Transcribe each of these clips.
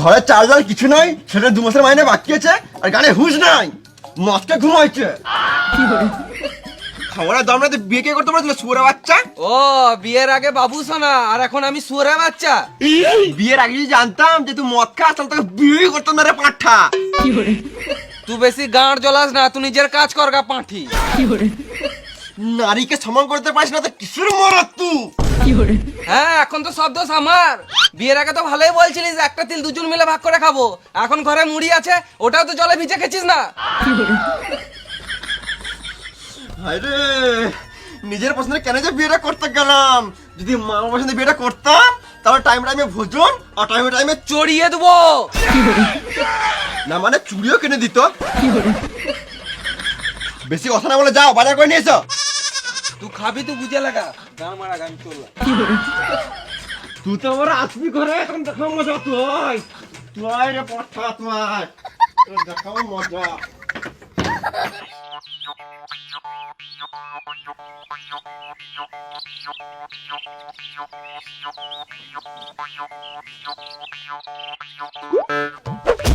ঘরে চাল ডাল কিছু নাই সেটা দু মাসের মাইনে বাকি আছে আর গানে হুঁশ নাই। মদকে ঘুমাইছে। খাবারের দাম না বিয়ে কে করতে পারছিল? সুরে বাচ্চা? ও বিয়ের আগে বাবু সোনা আর এখন আমি সুরে বাচ্চা। বিয়ের আগে যদি জানতাম যে তুই মদ খাস তাহলে তোকে বিয়ে করতাম না রে পাঠা। তুই বেশি গাঁড় জ্বলাস না তুই নিজের কাজ কর গা পাঁঠি। নারীকে সমান করতে পারিস না তো কিসের মরত তুই? হ্যাঁ এখন তো সব দোষ আমার। বিয়ের আগে তো ভালোই বলছিলিস একটা তিল দুজন মিলে ভাগ করে খাব। এখন ঘরে মুড়ি আছে ওটাও তো জলে ভিজে খেছিস না। আরে নিজের পছন্দে কেন যে বিয়েটা করতে গেলাম? যদি মা আমার পছন্দে বিয়েটা করতাম তাহলে টাইম টাইমে ভোজন আর টাইমে টাইমে চড়িয়ে দেবো। না মানে চুড়িও কিনে দিত। বেশি কথা না বলে যাও বাজার করে নিয়ে এসো। তুই খাবি তুই বুঝে লাগা গান মারা গান চললা তুই তো আমার আসবি ঘরে এখন দেখাও মজা তুই তুই রে পড়া তুই তোর দেখাও মজা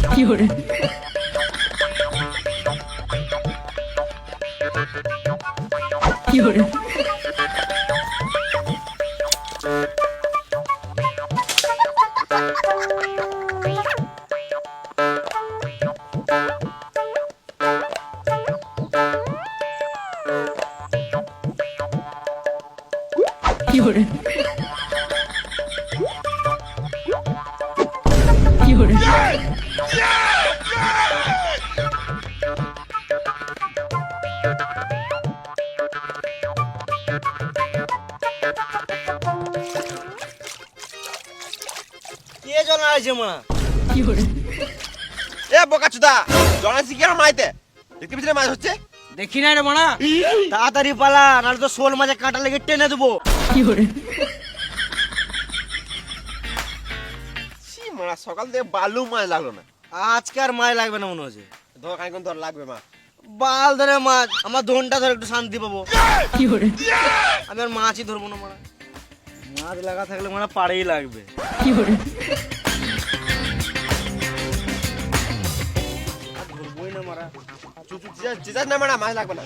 কে 有人。এ বোকা চুদা জনা শিখে আমার মাইতে। দেখতে পিছনে মাছ হচ্ছে? দেখি না রে মানা। তাড়াতাড়ি পালা নাহলে তো শোল মাঝে কাঁটা লেগে টেনে দেবো। ছি মারা সকাল থেকে বালু মাছ লাগল না। আজকে আর মায় লাগবে না মনে হচ্ছে। ধর খানিক্ষণ ধর লাগবে মা বাল ধরে মাছ আমার ধনটা ধরে একটু শান্তি পাবো। আমি আর মাছই ধরবো না মারা। মাছ লাগা থাকলে মারা পাড়েই লাগবে। কি আর যাস না মারা মাছ লাগবে না।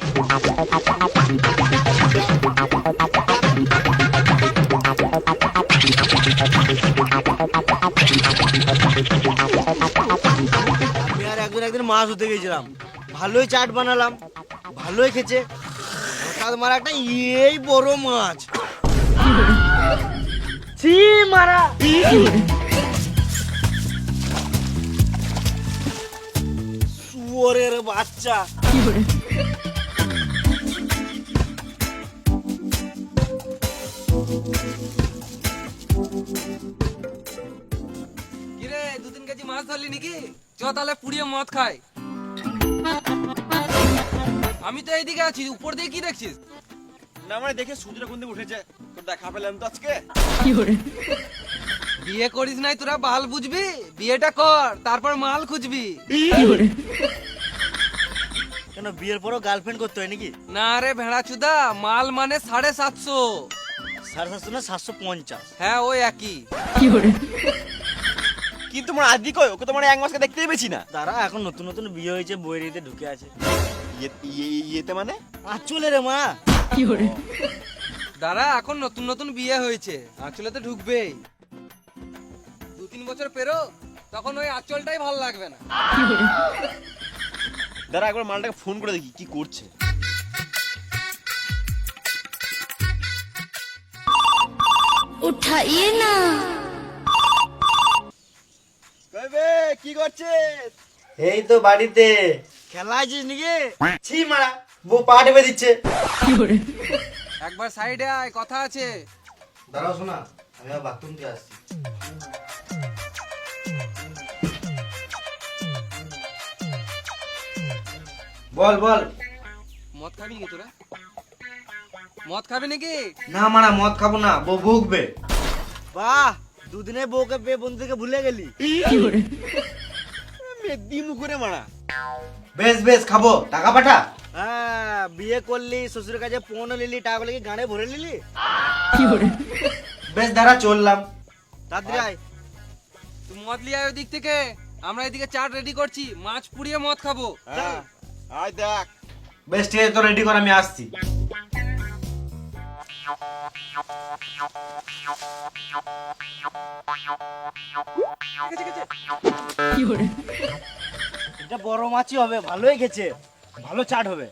আমি আর একদিন একদিন মাছ ধরতে গেছিলাম ভালোই চাট বানালাম, ভালোই খেছে হঠাৎ মারা একটা এই বড় মাছ। ছি, মারা। শুয়োরের বাচ্চা। কিরে দু তিন কেজি মাছ ধরলি নাকি? চ তাহলে পুড়িয়ে মদ খাই। আমি তো এইদিকে আছি উপর দিয়ে কি দেখছিস? না মানে দেখে সূর্যটা কোন দিকে উঠেছে? তোর দেখা পেলাম তো আজকে। বিয়ে করিস নাই তোরা বাল বুঝবি? বিয়েটা কর তারপর মাল খুঁজবি। কেন বিয়ের পরও গার্লফ্রেন্ড করতে হয় নাকি? না রে ভেড়া চুদা মাল মানে সাড়ে সাতশো। সাড়ে সাতশো না সাতশো পঞ্চাশ? হ্যাঁ ওই একই। কিন্তু তোমার আদি কই ওকে তোমার এক মাসকে দেখতেই পেয়েছি না। তারা এখন নতুন নতুন বিয়ে হয়েছে বইয়েরিতে ঢুকে আছে। ইয়ে- ইয়ে- ইয়েতে মানে? আর চলে রে মা। কি করে? দাঁড়া এখন নতুন নতুন বিয়ে হয়েছে। আঁচলে তো ঢুকবেই। দু তিন বছর পেরো তখন ওই আঁচলটাই ভালো লাগবে না। দাঁড়া একবার মালটাকে ফোন করে দেখি কি করছে। উঠাইয়ে না। কইবে কি করছিস? এই তো বাড়িতে। খেলা আছিস নাকি? ছি মারা বউ পা টিপে দিচ্ছে। একবার সাইডে আয় কথা আছে। দাঁড়াও শোনা আমি বাথরুম থেকে আসছি। বল বল। মদ খাবি নাকি তোরা? মদ খাবি নাকি? না মারা মদ খাব না বউ ভুগবে। বাহ দুদিনে বউকে পেয়ে বন্ধু থেকে ভুলে গেলি। মেদি মুখরে মারা। বেশ বেশ খাব। টাকা পাঠা? হ্যাঁ বিয়ে করলি শ্বশুরের কাছে পৌনে নিলি টাকাগুলো কি গানে ভরে নিলি। বেশ দাঁড়া চললাম। তাড়াতাড়ি আয়। তুই মদ লিয়ে আয় ওই দিক থেকে। আমরা এদিকে চাট রেডি করছি মাছ পুড়িয়ে মদ খাব। হ্যাঁ। আয় দেখ। বেশ ঠিক আছে তো রেডি কর আমি আসছি। এটা বড় মাছই হবে ভালোই গেছে। ভালো চাট হবে।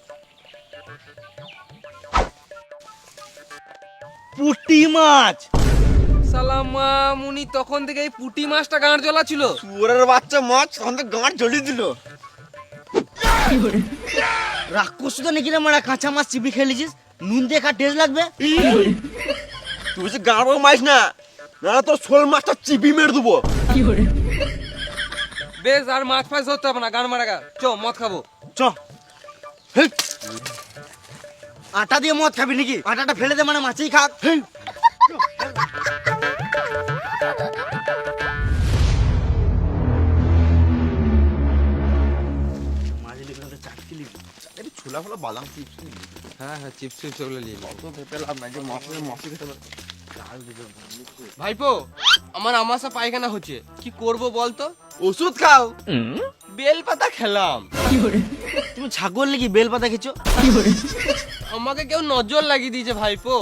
পুটি মাছ! সালামা মুনি তখন থেকে এই পুটি মাছটা গাঁড় জ্বলা ছিল। শুয়োরের বাচ্চা মাছ তখন তো গাঁট জ্বলিয়ে দিল। রাক্ষস তো নাকি মারা কাঁচা মাছ চিবি খেলেছিস? নুন দিয়ে খা টেস্ট লাগবে? তুই বলছি গাঁড় মাছ না না তোর শোল মাছটা চিপি মেরে দেবো। বেশ আর মাছ ফাছ ধরতে হবে না গান মারা গা। চ মদ খাব। চ। আটা দিয়ে মদ খাবি নাকি? আটাটা ফেলে দে মানে মাছেই খাক। ছোলা ফোলা বাদাম চিপস হ্যাঁ হ্যাঁ চিপস চিপস ওগুলো নিয়ে তো ভেবে লাভ নাই যে মাছ মাছ খেতে ভাইপো আমার আমাশা পায়খানা হচ্ছে। কি করব বলতো? ওষুধ খাও। বেল পাতা খেলাম। তুমি ছাগল নাকি বেল পাতা খেছো আমাকে কেউ নজর লাগিয়ে দিয়েছে ভাইপো।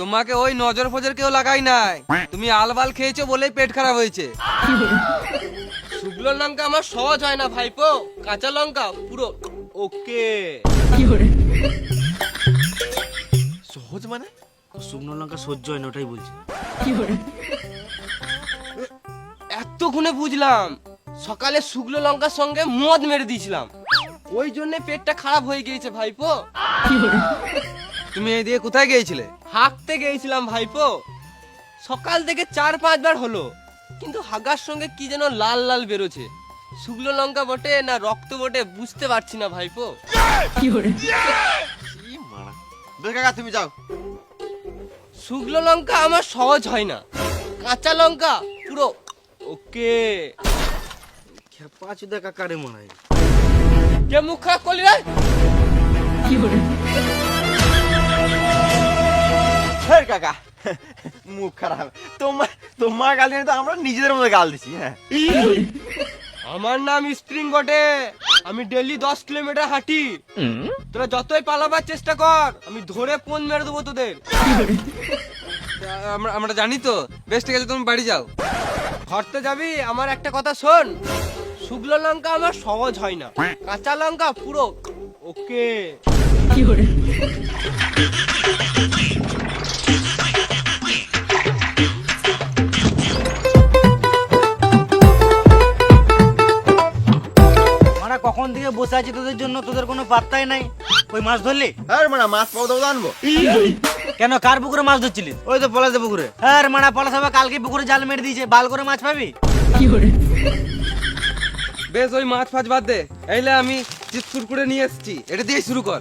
তোমাকে ওই নজর ফজর কেউ লাগাই নাই। তুমি আলবাল খেয়েছো বলেই পেট খারাপ হয়েছে। শুকনো লঙ্কা আমার সহজ হয় না ভাইপো। কাঁচা লঙ্কা পুরো ওকে। সহজ মানে? শুকনো লঙ্কা সহ্য হয় না ওটাই বলছি। এতক্ষণে বুঝলাম। সকালে শুকনো লঙ্কার সঙ্গে মদ মেরে দিয়েছিলাম। ওই জন্য পেটটা খারাপ হয়ে গিয়েছে ভাইপো। তুমি এই দিয়ে কোথায় গিয়েছিলে? হাঁকতে গিয়েছিলাম ভাইপো। সকাল থেকে চার পাঁচবার হলো। কিন্তু হাগার সঙ্গে কি যেন লাল লাল বেরোছে শুকনো লঙ্কা বটে না রক্ত বটে বুঝতে পারছি না ভাইপো। কি কাকা তুমি যাও। শুকনো লঙ্কা আমার সহজ হয় না। কাঁচা লঙ্কা পুরো ওকে। খেপা চুদা কাকারে মারাই। কে মুখ খারাপ করলি রে? হ্যাঁ কাকা মুখ খারাপ। তোমার তোমার গাল দিয়ে তো আমরা নিজেদের মধ্যে গাল দিছি হ্যাঁ। আমার নাম স্প্রিং বটে। আমি ডেলি দশ কিলোমিটার হাঁটি। তোরা যতই পালাবার চেষ্টা কর, আমি ধরে ফোন মেরে দেবো তোদের। আমরা আমরা জানি তো বেশ ঠিক আছে তুমি বাড়ি যাও। ঘরতে যাবি, আমার একটা কথা শোন। শুকনো লঙ্কা আমার সহজ হয় না। কাঁচা লঙ্কা পুরো ওকে। মারা কখন থেকে বসে আছি তোদের জন্য? তোদের কোনো পাত্তাই নাই। ওই মাছ ধরলি? হ্যাঁ মানে মাছ পাবো তো আনব। কেন কার পুকুরে মাছ ধরছিলি? ওই তো পলাশে পুকুরে। হ্যাঁ রে মারা পলাশ হবে কালকে পুকুরে জাল মেরে দিয়েছে। বাল করে মাছ পাবি? কি করে? বেশ ওই মাছ ফাছ বাদ দে। এইলে আমি চিপ শুরু করে নিয়ে এসেছি। এটা দিয়ে শুরু কর।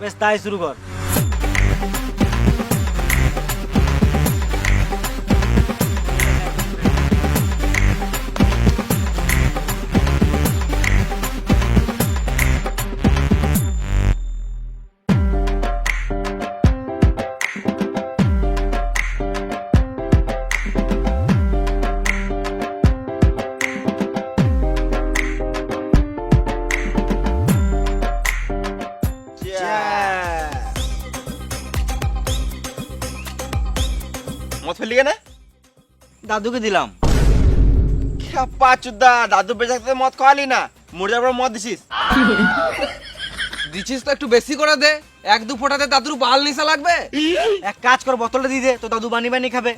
বেশ তাই শুরু কর। দাদুকে দিলাম। দাদু বেঁচে থাকতে মদ খাওয়ালি না, মরে যাওয়ার মদ দিছিস। দিচ্ছিস তো একটু বেশি করে দে, এক দু ফোঁটাতে দাদুর বাল নিশা লাগবে। এক কাজ কর, বোতলটা দিয়ে দে, তো দাদু বানি বানি খাবে।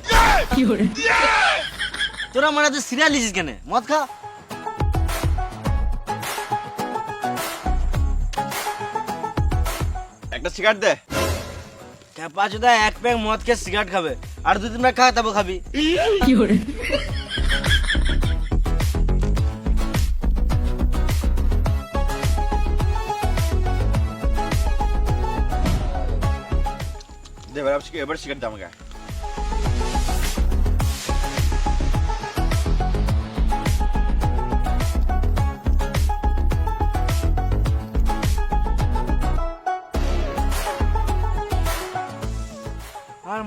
তোরা মানে তুই সিরিয়াল লিছিস কেন? মদ খা। একটা সিগারেট দে। ক্যাপা চুদা এক প্যাক মদ খেয়ে সিগারেট খাবে আর দু তিন প্যাক খা তারপর খাবি দে এবার এবার সিগারেট দাম গা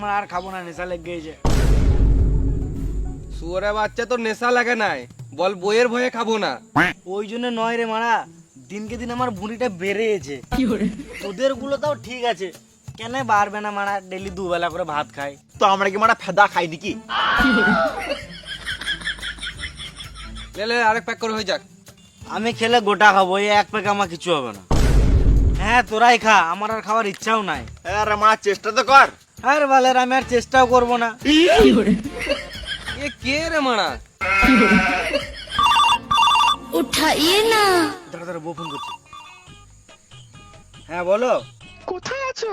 আর আর খাব না নেশা লেগে গেছে। শুয়োরে বাচ্চা তো নেশা লাগে নাই। বল বইয়ের ভয়ে খাব না। ওই জন্য নয় রে মারা দিনকে দিন আমার ভুঁড়িটা বেড়েছে। তোদেরগুলো তাও ঠিক আছে। কেন বাড়বে না মারা ডেলি দুবেলা করে ভাত খাই তো আমরা কি মারা ফেদা খাই নাকি? লে লে আরেক প্যাক করে হয়ে যাক। আমি খেলে গোটা খাব এই এক প্যাক আমার কিছু হবে না। হ্যাঁ তোরাই খা আমার আর খাওয়ার ইচ্ছাও নাই। আরে মারা চেষ্টা তো কর। আর বালের আমি আর চেষ্টাও করব না। এ কে রে মানা উঠাইয়ে না। দাঁড়া বউ ফোন করছে। হ্যাঁ বলো। কোথায় আছো?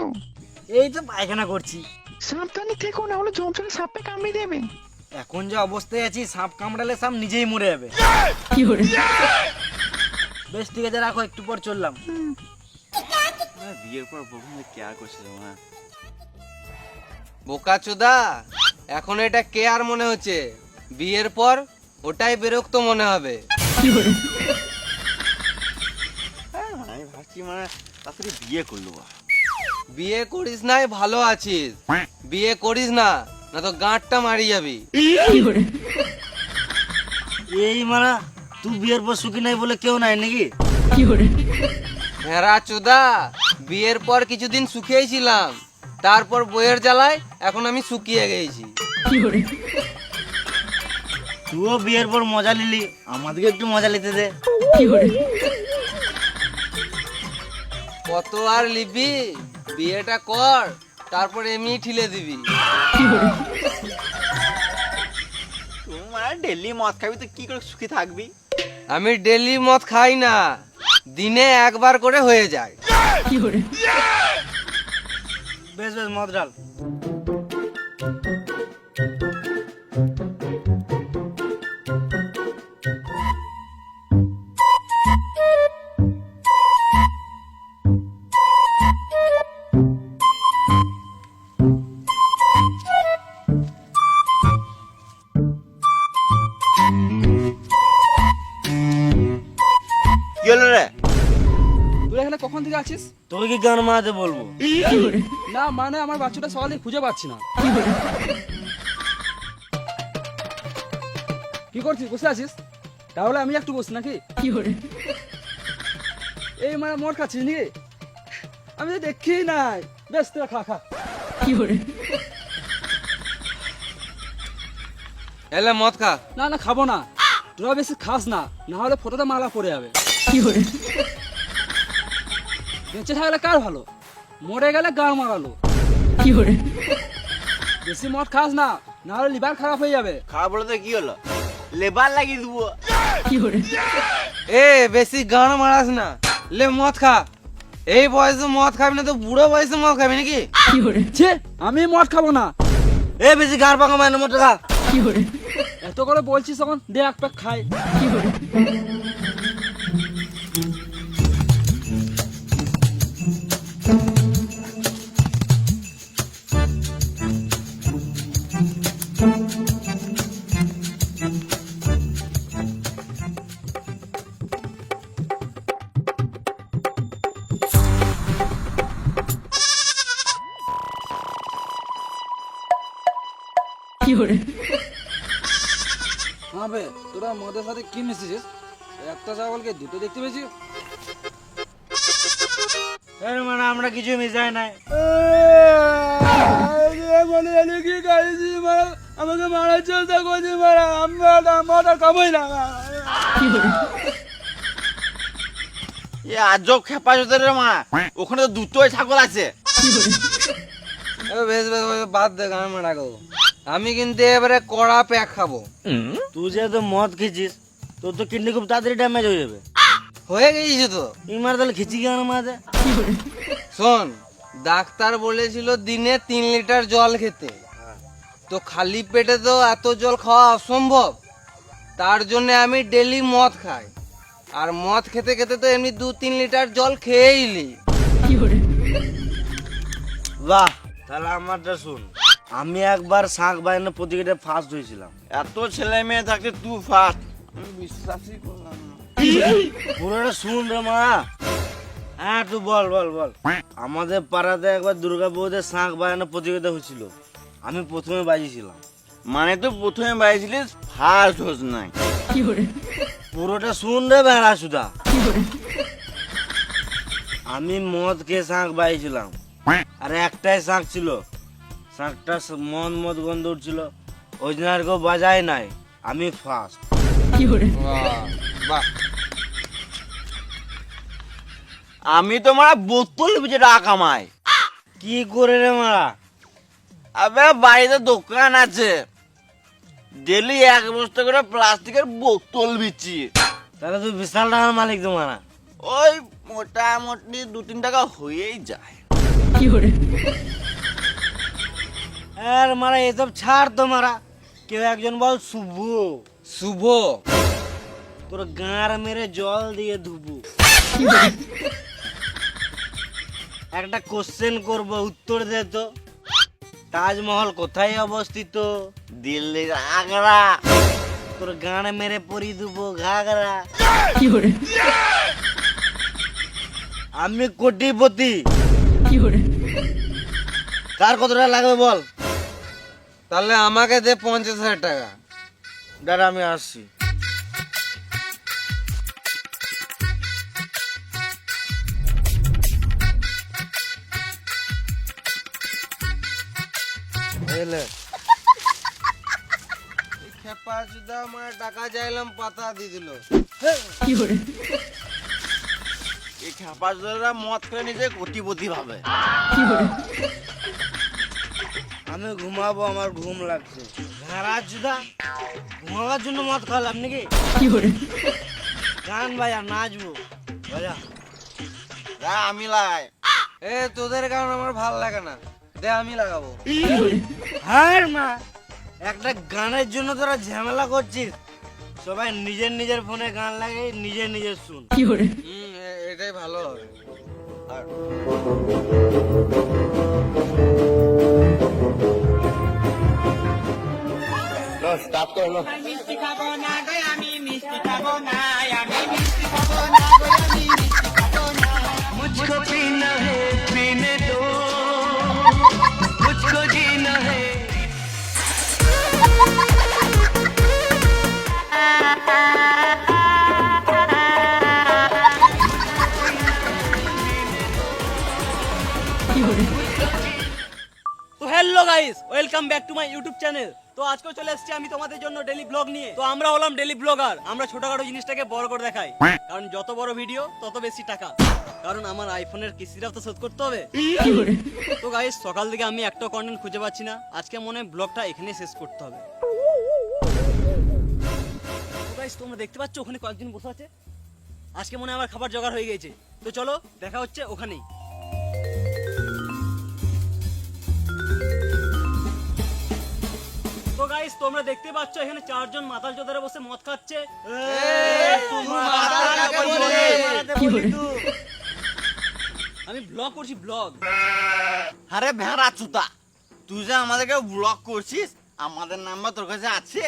এই তো পায়খানা করছি। সাবধানে থেকো না হলে জমছরে সাপে কামড়ে দেবে। এখন যে অবস্থায় আছি সাপ কামড়ালে সাপ নিজেই মরে যাবে। কি করে? বেশ ঠিক আছে রাখো একটু পর চললাম। বিয়ের পর বউ কে আর করছিলাম না বোকা চোদা এখন এটা কে আর মনে হচ্ছে? বিয়ের পর ওটাই বিরক্ত মনে হবে। আমি ভাবছি মানে তাড়াতাড়ি বিয়ে করল বিয়ে করিস নাই ভালো আছিস। বিয়ে করিস না না তো গাঁটটা মারি যাবি। এই মারা তুই বিয়ের পর সুখী নাই বলে কেউ নাই নাকি? ভেড়া চোদা বিয়ের পর কিছুদিন শুকিয়েই ছিলাম। তারপর বইয়ের জ্বালায় এখন আমি শুকিয়ে গেছি। তুইও বিয়ের পর মজা নিলি আমাদেরকে একটু মজা নিতে দে। কত আর লিবি? বিয়েটা কর তারপর এমনি ঠিলে দিবি। তুই মানে ডেলি মদ খাবি তো কি করে সুখী থাকবি? আমি ডেলি মদ খাই না দিনে একবার করে হয়ে যায়। বেশ বেশ মদ কি গান মারাতে বলব? না মানে আমার বাচ্চাটা সকালে খুঁজে পাচ্ছি না। কি করছিস? বসে আছিস? তাহলে আমি একটু বসি নাকি? এই মানে মোট খাচ্ছিস নাকি? আমি তো দেখি নাই। বেশ তোরা খা খা। এলে মদ খা। না না খাব না। তোরা বেশি খাস না না হলে ফটোতে মালা পড়ে যাবে। বেঁচে থাকলে কার ভালো? মরে গেলে গান মারালো। বেশি মদ খাস না না হলে লিভার খারাপ হয়ে যাবে। খারাপ বলে তো কি হলো? লেবার লাগিয়ে দেবো। এ বেশি গান মারাস না। লে মদ খা। এই বয়সে মদ খাবি না তো বুড়ো বয়সে মদ খাবি নাকি? কি ছে আমি মদ খাব না। এ বেশি গান পাকা মানে মতো খা। এত করে বলছিস তখন দে এক প্যাক খাই। হ্যাঁ কি মিশিয়েছিস একটা ছাগলকে দুটো দেখতে পেয়েছি। এর মানে আমরা কিছু মিশাই নাই। কি গাড়ি আমাকে মারার চেষ্টা করছি মারা আমি মদ খাবোই না এ আজব খেপা চোদে রে মা ওখানে তো দুটোই ছাগল আছে। বেশ বেশ বেশ, বাদ দে গান মারা আমি কিন্তু এবারে কড়া প্যাক খাব। তুই যেহেতু মদ খেয়েছিস তোর তো কিডনি খুব তাড়াতাড়ি ড্যামেজ হয়ে যাবে। হয়ে গেছে তো। ইমার তাহলে খিচি গান মারাতে? শোন ডাক্তার বলেছিল দিনে তিন লিটার জল খেতে। তো খালি পেটে তো এত জল খাওয়া অসম্ভব। তার জন্য আমি ডেলি মদ খাই। আর মদ খেতে খেতে তো এমনি দু তিন লিটার জল খেয়েই নি বাহ তাহলে আমারটা শুন। আমি একবার শাঁখ বাইনে প্রতিযোগিতায় ফার্স্ট হয়েছিলাম। এত ছেলে মেয়ে থাকতে তুই ফার্স্ট আমি বিশ্বাসই করলাম না। পুরোটা শুন রে মা। হ্যাঁ তুই বল বল বল। আমাদের পাড়াতে একবার দুর্গা পুজোতে শাঁখ বাজানোর প্রতিযোগিতা হয়েছিল। আমি প্রথমে বাজিয়েছিলাম। মানে তো প্রথমে বাইছিলিস ফার্স্ট হোস নাই। পুরোটা শুন রে বেড়া সুদা। আমি মদ খেয়ে শাঁখ বাইছিলাম আর একটাই শাঁখ ছিল। শাঁখটা মদ মদ গন্ধ উঠছিল। ওই জন্য আর কেউ বাজায় নাই। আমি ফার্স্ট আমি তো মারা বোতল বেচে টাকা কামাই। কি করে রে মারা? আবে বাড়িতে দোকান আছে। ডেলি এক বস্তা করে প্লাস্টিকের বোতল বিচি। তাহলে তুই বিশাল টাকার মালিক তো মারা। ওই মোটামুটি দু তিন টাকা হয়েই যায়। কি করে? আর মারা এসব ছাড় তো মারা। কেউ একজন বল শুভ। শুভ। তোর গাঁর মেরে জল দিয়ে ধুবু। একটা কোশ্চেন করব উত্তর দে তো। তাজমহল কোথায় অবস্থিত? দিল্লির আগ্রা। তোর গান মেরে পরি দেবো ঘাগরা। আমি কোটিপতি। কার কত টাকা লাগবে বল? তাহলে আমাকে দে পঞ্চাশ হাজার টাকা। দাঁড়া আমি আসছি। এলে। খেপা সুদা আমার টাকা চাইলাম পাতা দিয়ে দিল। এই খেপা চোদরা মদ খেয়ে নিজে কোটিপতি ভাবে। আমি ঘুমাবো আমার ঘুম লাগছে। ঘাড়া জুদা ঘুমাবার জন্য মদ খাওয়ালাম নাকি? গান ভাই আর নাচবো। বাজা। যা আমি লাগাই। এ তোদের কারণ আমার ভালো লাগে না। দে আমি লাগাবো। হ্যাঁ মা একটা গানের জন্য তোরা ঝামেলা করছিস। সবাই নিজের নিজের ফোনে গান লাগে নিজের নিজের শুন। হুম এ- এটাই ভালো হবে তো hello guys welcome back to my YouTube channel তো আজকে চলে এসেছি আমি তোমাদের জন্য ডেলি ব্লগ নিয়ে। তো আমরা হলাম ডেলি ব্লগার আমরা ছোটখাটো জিনিসটাকে বড় করে দেখাই। কারণ যত বড় ভিডিও তত বেশি টাকা। কারণ আমার আইফোনের কিস্তিটাও তো শোধ করতে হবে। তো গাইস সকাল থেকে আমি একটা কন্টেন্ট খুঁজে পাচ্ছি না। আজকে মনে হয় ব্লগটা এখানেই শেষ করতে হবে। তো গাইস তোমরা দেখতে পাচ্ছ ওখানে কয়েকজন বসে আছে? আজকে মনে হয় আমার খাবার জোগাড় হয়ে গেছে। তো চলো দেখা হচ্ছে ওখানেই। গাইস তোমরা দেখতে পাচ্ছ এখানে চারজন মাতাল চোদারে বসে মদ খাচ্ছে। আমি ব্লগ করছি ব্লগ আরে ভেড়া চুতা তুই যে আমাদেরকে ব্লক করছিস আমাদের নাম্বার তোর কাছে আছে।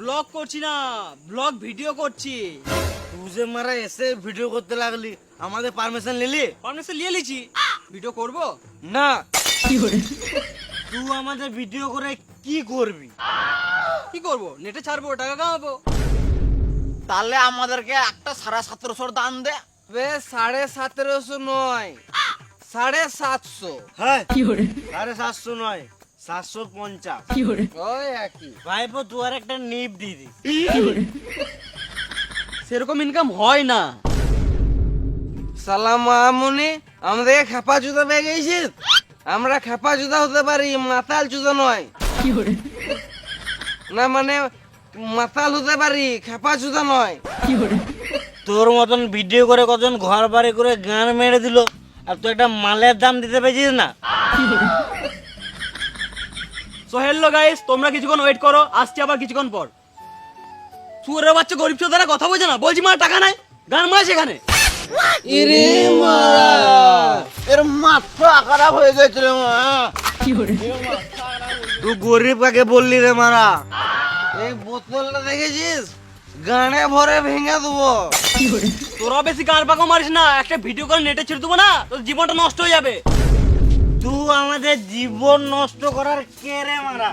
ব্লগ করছি না ব্লগ ভিডিও করছি। তুই যে মারা এসে ভিডিও করতে লাগলি আমাদের পারমিশন নিলি? পারমিশন নিয়ে লিছি ভিডিও করব? না। তুই আমাদের ভিডিও করে কি করবি? কি করব? নেটে ছাড়বো টাকা কামাবো। তাহলে আমাদেরকে একটা সাড়ে সতেরোশোর দাম দে। বে সাড়ে সতেরোশো নয়। সাড়ে সাতশো। হ্যাঁ। সাড়ে সাতশো নয় সাতশো পঞ্চাশ। ওই একই। ভাইপো তুই আর একটা নিপ দিয়ে দিস। সেরকম ইনকাম হয় না। সালাম মামুনি আমাদেরকে খেপা জুতা পেয়ে গেছিস? আমরা খেপা জুতা হতে পারি মাতাল জুতা নয়। না মানে মাতাল হতে পারি খেপা জুতা নয়। তোর মতন ভিডিও করে কজন ঘর বাড়ি করে গান মেরে দিল আর তুই একটা মালের দাম দিতে পেরেছিস না? সো হ্যালো গাইস তোমরা কিছুক্ষণ ওয়েট করো আসছি আবার কিছুক্ষণ পর। সুরের বাচ্চা গরিব চোদারা কথা বলছে না বলছি মা টাকা নাই গান মারা সেখানে। এর মাথা খারাপ হয়ে গেছিল তুই গরিব কাকে বললি রে মারা? এই বোতলটা দেখেছিস? গানে ভরে ভেঙে দেবো। তোরা বেশি গান পাকা মারিস না একটা ভিডিও করে নেটে ছেড়ে দেবো না তোর জীবনটা নষ্ট হয়ে যাবে। তুই আমাদের জীবন নষ্ট করার কে রে মারা?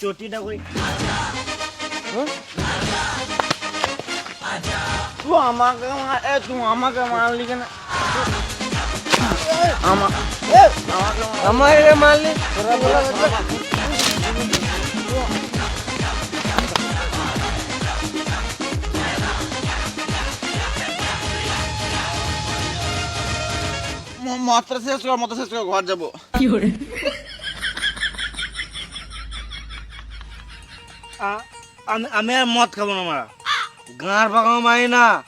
চটিটা কই? তুই আমাকে মার এ তুই আমাকে মারলি কেন? আমার মারলি? মাত্রা শেষ কর মাত্রা শেষ কর ঘর যাব। আ- আমি আমি আর মদ খাব না মারা। গাঁর পাকাও মাই না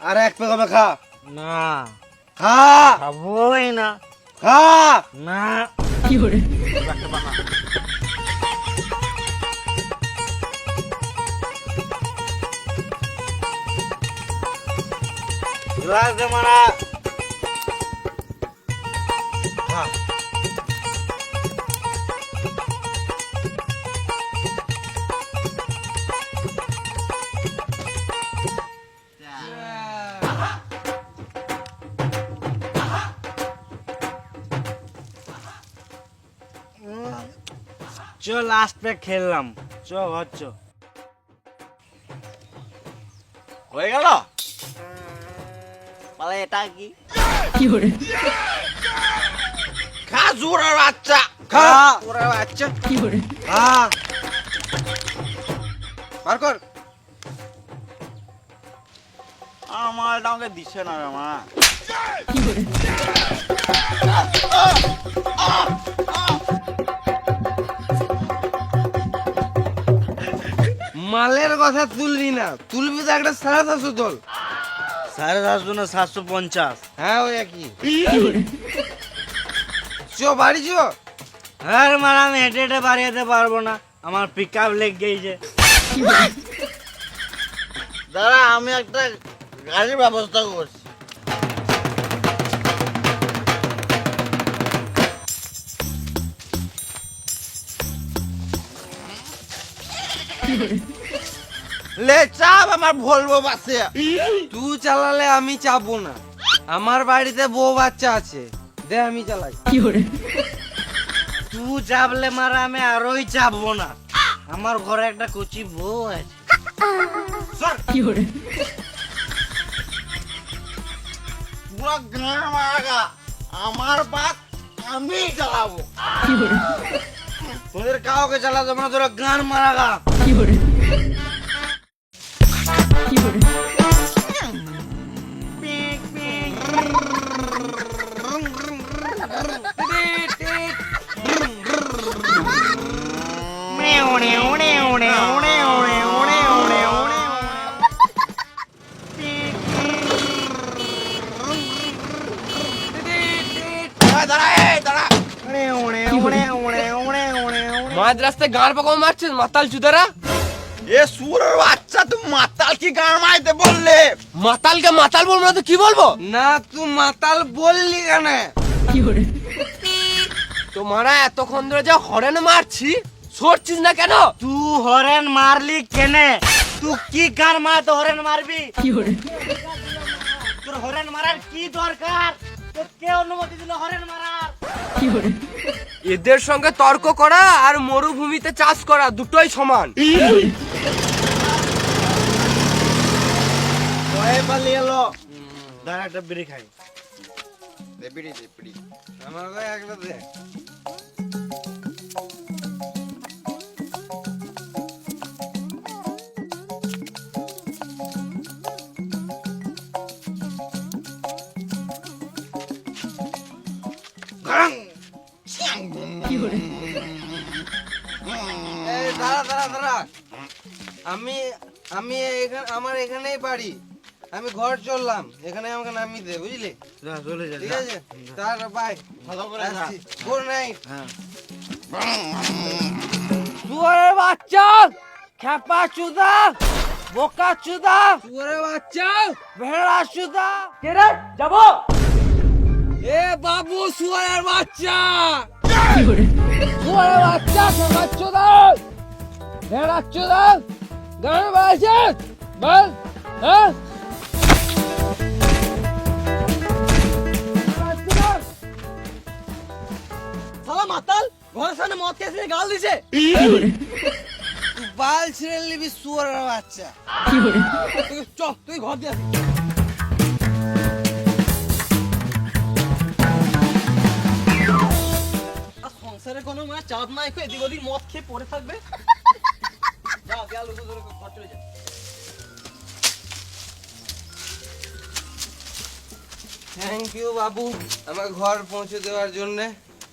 আর এক পেক হবে খা। না। খা। খাবোই না। খা। না। গ্লাস দে মারা চ লাস্ট পে খেললাম। চ ঘর চ। হয়ে গেল? বলে এটা কি? খা জোরের বাচ্চা। খা। জোরের বাচ্চা। খা। বার কর। আমার আমাকে দিচ্ছে না রে মা। মালের কথা তুলবি না। তুলবি তো একটা সাড়ে সাতশো তোল সাড়ে সাতশো না সাতশো পঞ্চাশ। হ্যাঁ ওই একই। চো বাড়ি চো। আর মারা আমি হেঁটে হেঁটে বাড়ি যেতে পারব না। আমার পিক আপ লেগ গেছে দাদা আমি একটা গাড়ির ব্যবস্থা করছি। লে চাপ আমার ভলবো বাসে। তুই চালালে আমি চাপবো না। আমার বাড়িতে বউ বাচ্চা আছে। দে আমি চালাই। কি করে? তুই চাপলে মারা আমি আরোই চাপবো না। আমার ঘরে একটা কচি বউ আছে। পুরো গান মারাগা আমার বাস আমি চালাবো। তোদের কাউকে চালাতে না তোরা গান এই দাঁড়া মাঝ রাস্তায় গাঁর পাকাও মারছিস? মাতাল চুদারা? এ সুরের বাচ্চা। তুমি মাতাল কি গান মাইতে বললে? মাতালকে মাতাল বলব না তো কি বলব? না তুই মাতাল বললি কেন? তোমারা এতক্ষণ ধরে যা হরেন মারছি সরছিস না কেন? তুই হরেন মারলি কেনে? তুই কি গান মার তো হরেন মারবি? তোর হরেন মারার কি দরকার? তোর কে অনুমতি দিল হরেন মারার? এদের সঙ্গে তর্ক করা আর মরুভূমিতে চাষ করা দুটোই সমান। পালিয়ে এলো। দাঁড়া একটা বিড়ি খাই। বিড়ি দে বিড়ি। আমাকে একটা দে। এই দাঁড়া দাঁড়া দাঁড়া। আমি আমি এখানে আমার এখানেই বাড়ি। আমি ঘর চললাম এখানে আমাকে নামিয়ে দে বুঝলি? যা চলে যা ঠিক আছে? তার বাই ভালো করে। গুড নাইট হ্যাঁ। বাচ্চা খেপা চুদা বোকা চুদা শুয়ারের বাচ্চা। ভেড়া চুদা কেরে যাব? এ বাবু শুয়ারের বাচ্চা। শুয়ারের বাচ্চা খেপা চুদা ভেড়া চুদা গান বাজে বল হ্যাঁ? মাতাল? ঘরের সামনে মদ খেয়েছে গাল দিছে। বাল ছিঁড়ে নিবি শুয়ারের বাচ্চা। তুই চ তুই ঘর দিয়ে আর সংসারে কোনো মানে চাপ নাই এদিক ওদিক মদ খেয়ে পড়ে থাকবে? যা গেল ঘর চলে যা। থ্যাংক ইউ বাবু আমার ঘর পৌঁছে দেওয়ার জন্যে।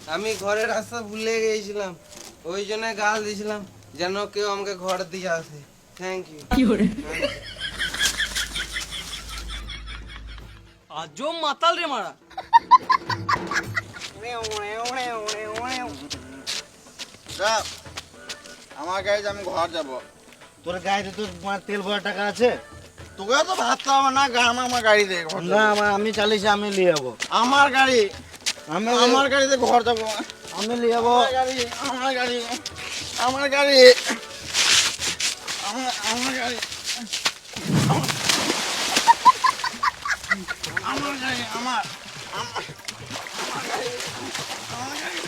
আমি ঘরের রাস্তা ভুলে গিয়েছিলাম। ওই জন্য গাল দিয়েছিলাম যেন কেউ আমাকে ঘর দিয়ে আসে। থ্যাংক ইউ আজও মাতাল রে মারা। আমার গাড়িতে আমি ঘর যাব। তোর গাড়িতে তোর তেল ভরা টাকা আছে? তোকে তো ভাবতে হবে না গা- আমার আমার গাড়িতে না আমি চালিয়েছি আমি নিয়ে যাব। আমার গাড়ি। আমি আমার গাড়িতে ঘর যাব। আমি নিয়ে যাব। আমার গাড়ি আমার গাড়ি আমার গাড়ি। আমার আমার গাড়ি। আমার গাড়ি আমার আমার গাড়ি। আমার গাড়ি